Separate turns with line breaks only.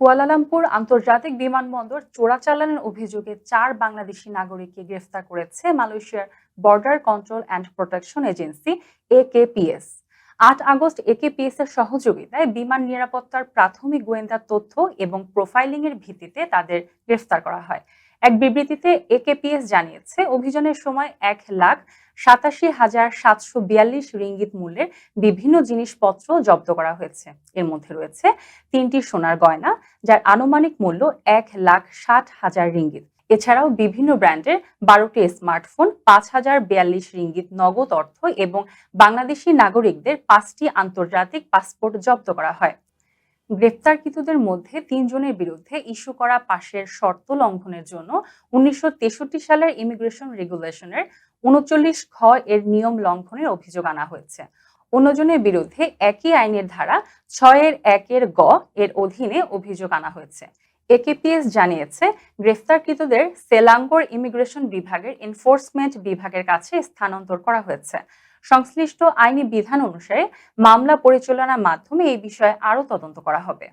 Kuala Lumpur আন্তর্জাতিক বিমানবন্দর চোরাচালানের অভিযোগে চার বাংলাদেশি নাগরিককে গ্রেফতার করেছে মালয়েশিয়ার border control and protection agency AKPS আট আগস্ট একেপিএস এর সহযোগিতায় বিমান নিরাপত্তার প্রাথমিক গোয়েন্দা তথ্য এবং প্রোফাইলিং এর ভিত্তিতে তাদের গ্রেফতার করা হয়। এক বিবৃতিতে একেপিএস জানিয়েছে, অভিযানের সময় এক লাখ সাতাশি হাজার সাতশো বিয়াল্লিশ রিঙ্গিত মূল্যের বিভিন্ন জিনিসপত্র জব্দ করা হয়েছে। এর মধ্যে রয়েছে তিনটি সোনার গয়না, যার আনুমানিক মূল্য এক লাখ ষাট হাজার রিঙ্গিত। এছাড়াও বিভিন্ন ব্র্যান্ডের বারোটি স্মার্টফোন, পাঁচ হাজার বিয়াল্লিশ রিঙ্গিত নগদ অর্থ এবং বাংলাদেশি নাগরিকদের পাঁচটি আন্তর্জাতিক পাসপোর্ট জব্দ করা হয়। গ্রেপ্তারকৃতদের মধ্যে তিনজনের বিরুদ্ধে ইস্যু করা পাশের শর্ত লঙ্ঘনের জন্য উনিশশো সালের ইমিগ্রেশন রেগুলেশনের উনচল্লিশ খ এর নিয়ম লঙ্ঘনের অভিযোগ আনা হয়েছে। অন্যজনের বিরুদ্ধে একই আইনের ধারা ছয়ের একের গ এর অধীনে অভিযোগ আনা হয়েছে। একেপিএস জানিয়েছে গ্রেফতারকৃতদের সেলাঙ্গোর ইমিগ্রেশন বিভাগের এনফোর্সমেন্ট বিভাগের কাছে স্থানান্তর করা হয়েছে। সংশ্লিষ্ট আইনি বিধান অনুসারে মামলা পরিচালনার মাধ্যমে এই বিষয়ে আরও তদন্ত করা হবে।